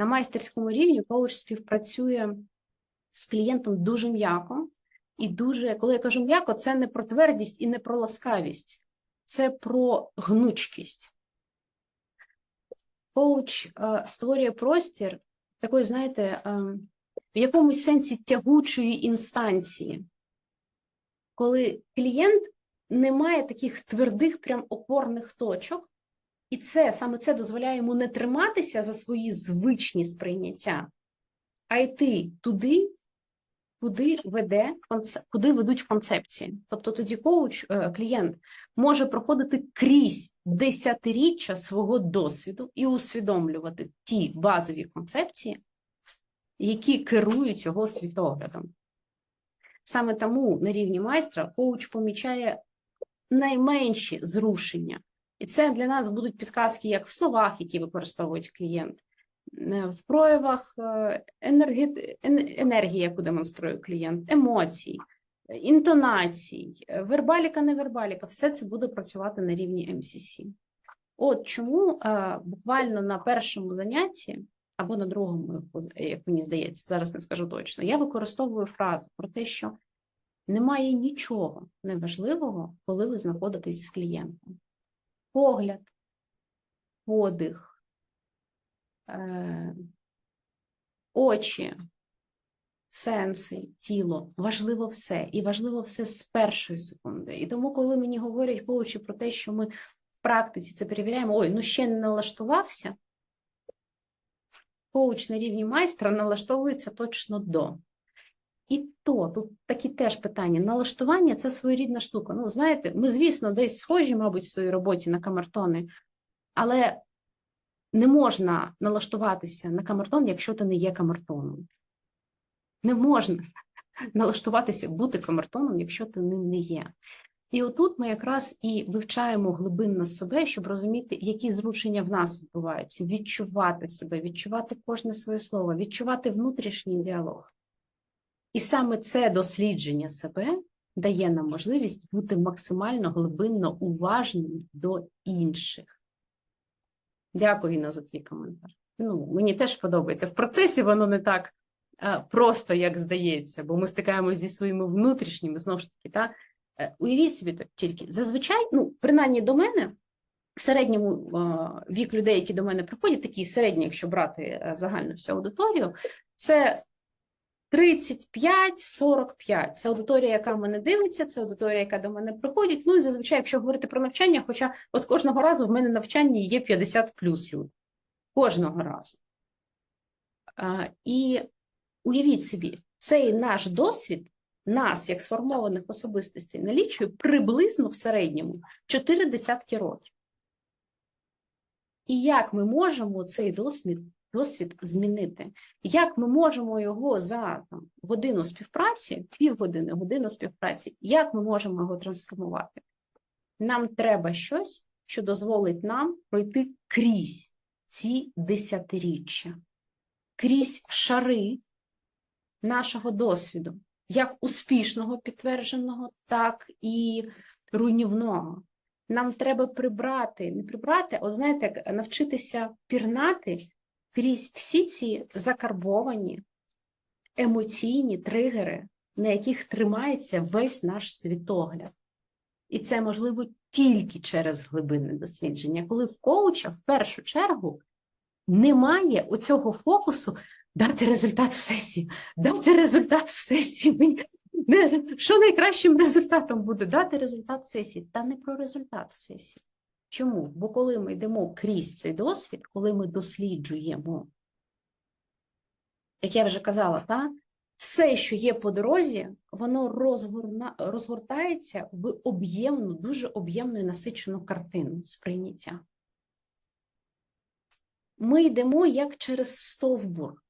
На майстерському рівні коуч співпрацює з клієнтом дуже м'яко і дуже, коли я кажу м'яко, це не про твердість і не про ласкавість, це про гнучкість. Коуч е, створює простір такої, знаєте, е, в якомусь сенсі тягучої інстанції, коли клієнт не має таких твердих, прям опорних точок, і це саме це дозволяє йому не триматися за свої звичні сприйняття, а йти туди, куди веде куди ведуть концепції. Тобто тоді коуч, е, клієнт може проходити крізь десятиріччя свого досвіду і усвідомлювати ті базові концепції, які керують його світоглядом. Саме тому на рівні майстра коуч помічає найменші зрушення. І це для нас будуть підказки як в словах, які використовують клієнт, е, в проявах е, енергі- енергії, яку демонструє клієнт, емоцій, е, інтонацій, вербаліка, невербаліка, все це буде працювати на рівні МСС. От чому буквально на першому занятті або на другому, як мені здається, зараз не скажу точно, я використовую фразу про те, що немає нічого неважливого, коли ви знаходитесь з клієнтом. Погляд, подих, е, очі, сенси, тіло важливо все, і важливо все з першої секунди. І тому, коли мені говорять коучі про те, що ми в практиці це перевіряємо, ой, ну ще не налаштувався, коуч на рівні майстра налаштовується точно до. І то тут такі теж питання. Налаштування це своєрідна штука. Ну, знаєте, ми, звісно, десь схожі, мабуть, в своїй роботі на камертони, але не можна налаштуватися на камертон, якщо ти не є камертоном. Не можна налаштуватися бути камертоном, якщо ти ним не є. І отут ми якраз і вивчаємо глибинно себе, щоб розуміти, які зрушення в нас відбуваються, відчувати себе, відчувати кожне своє слово, відчувати внутрішній діалог. І саме це дослідження себе дає нам можливість бути максимально глибинно уважним до інших. Дякую, Інна, за твій коментар. Ну, мені теж подобається. В процесі воно не так е, просто, як здається, бо ми стикаємося зі своїми внутрішніми, знову ж таки, та Е, уявіть собі тільки, зазвичай, ну, принаймні до мене, в середньому е, вік людей, які до мене приходять, такий середній, якщо брати загальну всю аудиторію, це 35-45. Це аудиторія, яка в мене дивиться, це аудиторія, яка до мене приходить. Ну і зазвичай, якщо говорити про навчання, хоча от кожного разу в мене навчанні є 50 плюс люди. Кожного разу. А, і уявіть собі, цей наш досвід нас, як сформованих особистостей, налічує приблизно в середньому 4 десятки років. І як ми можемо цей досвід, досвід змінити? Як ми можемо його за там, годину співпраці, півгодини, годину співпраці, як ми можемо його трансформувати? Нам треба щось, що дозволить нам пройти крізь ці десятиріччя, крізь шари нашого досвіду, як успішного підтвердженого, так і руйнівного. Нам треба прибрати, не прибрати, от знаєте, навчитися пірнати крізь всі ці закарбовані емоційні тригери, на яких тримається весь наш світогляд. І це можливо тільки через глибинне дослідження, коли в коуча в першу чергу немає оцього фокусу дати результат в сесії, дати результат в сесії. Що найкращим результатом буде дати результат сесії, та не про результат в сесії. Чому? Бо коли ми йдемо крізь цей досвід, коли ми досліджуємо, як я вже казала, та, все, що є по дорозі, воно розгорна, розгортається в об'ємну, дуже об'ємну і насичену картину сприйняття. Ми йдемо як через стовбур,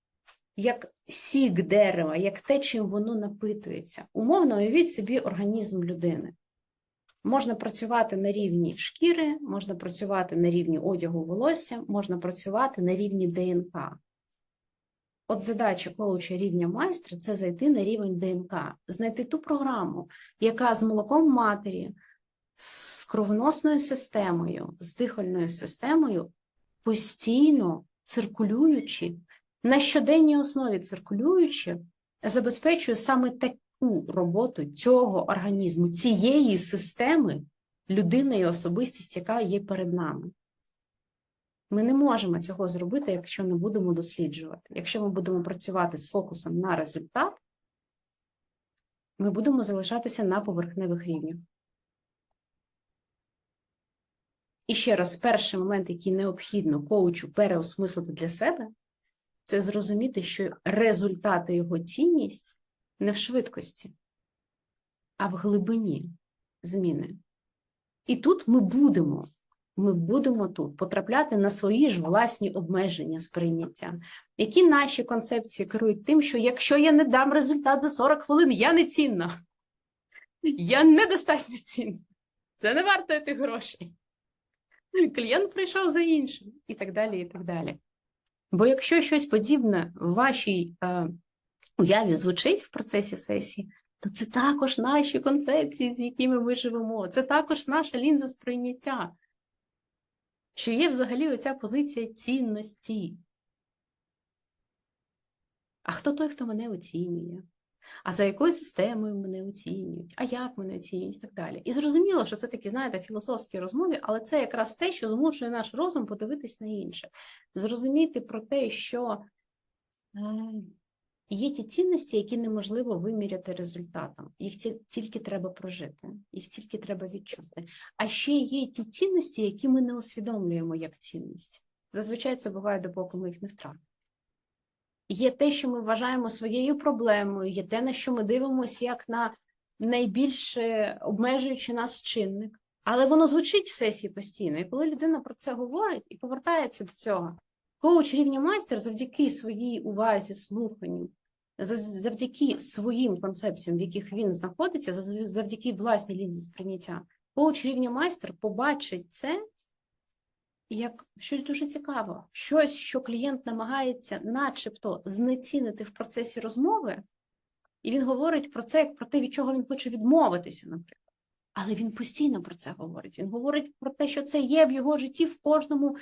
як сік дерева, як те, чим воно напитується. Умовно, уявіть собі організм людини. Можна працювати на рівні шкіри, можна працювати на рівні одягу волосся, можна працювати на рівні ДНК. От задача коуча рівня майстра це зайти на рівень ДНК, знайти ту програму, яка з молоком матері, з кровоносною системою, з дихальною системою постійно циркулюючи, на щоденній основі циркулюючи, забезпечує саме таку роботу цього організму, цієї системи людини і особистість, яка є перед нами. Ми не можемо цього зробити, якщо не будемо досліджувати. Якщо ми будемо працювати з фокусом на результат, ми будемо залишатися на поверхневих рівнях. І ще раз, перший момент, який необхідно коучу переосмислити для себе, це зрозуміти, що результати його цінність не в швидкості, а в глибині зміни. І тут ми будемо, ми будемо тут потрапляти на свої ж власні обмеження сприйняття. Які наші концепції керують тим, що якщо я не дам результат за 40 хвилин, я не цінна. Я недостатньо цінна. Це не варто тих грошей. Клієнт прийшов за іншим, і так далі, і так далі. Бо якщо щось подібне в вашій е, уяві звучить в процесі сесії, то це також наші концепції, з якими ми живемо, це також наша лінза сприйняття. Що є взагалі оця позиція цінності. А хто той, хто мене оцінює? А за якою системою мене оцінюють, а як мене оцінюють, і так далі. І зрозуміло, що це такі, знаєте, філософські розмови, але це якраз те, що змушує наш розум подивитись на інше, зрозуміти про те, що е, є ті цінності, які неможливо виміряти результатом. Їх тільки треба прожити, їх тільки треба відчути. А ще є ті цінності, які ми не усвідомлюємо як цінності. Зазвичай це буває, допоки ми їх не втратимо. Є те, що ми вважаємо своєю проблемою, є те, на що ми дивимося як на найбільш е, обмежуючий нас чинник. Але воно звучить в сесії постійно. І коли людина про це говорить і повертається до цього, коуч рівня майстер завдяки своїй увазі, слуханню, завдяки своїм концепціям, в яких він знаходиться, завдяки власній лінзі сприйняття, коуч рівня майстер побачить це як щось дуже цікаве, щось, що клієнт намагається, начебто, знецінити в процесі розмови, і він говорить про це як про те, від чого він хоче відмовитися, наприклад. Але він постійно про це говорить. Він говорить про те, що це є в його житті в кожному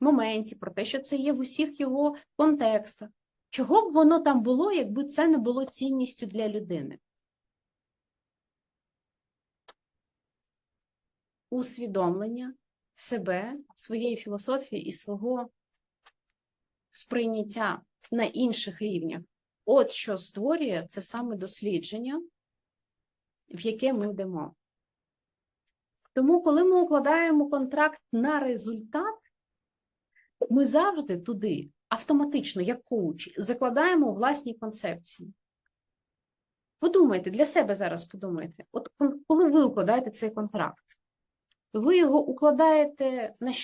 моменті, про те, що це є в усіх його контекстах. Чого б воно там було, якби це не було цінністю для людини? Усвідомлення себе, своєї філософії і свого сприйняття на інших рівнях. От що створює це саме дослідження, в яке ми йдемо. Тому, коли ми укладаємо контракт на результат, ми завжди туди автоматично, як коучі, закладаємо власні концепції. Подумайте, для себе зараз подумайте, от коли ви укладаєте цей контракт, ви його укладаєте на що?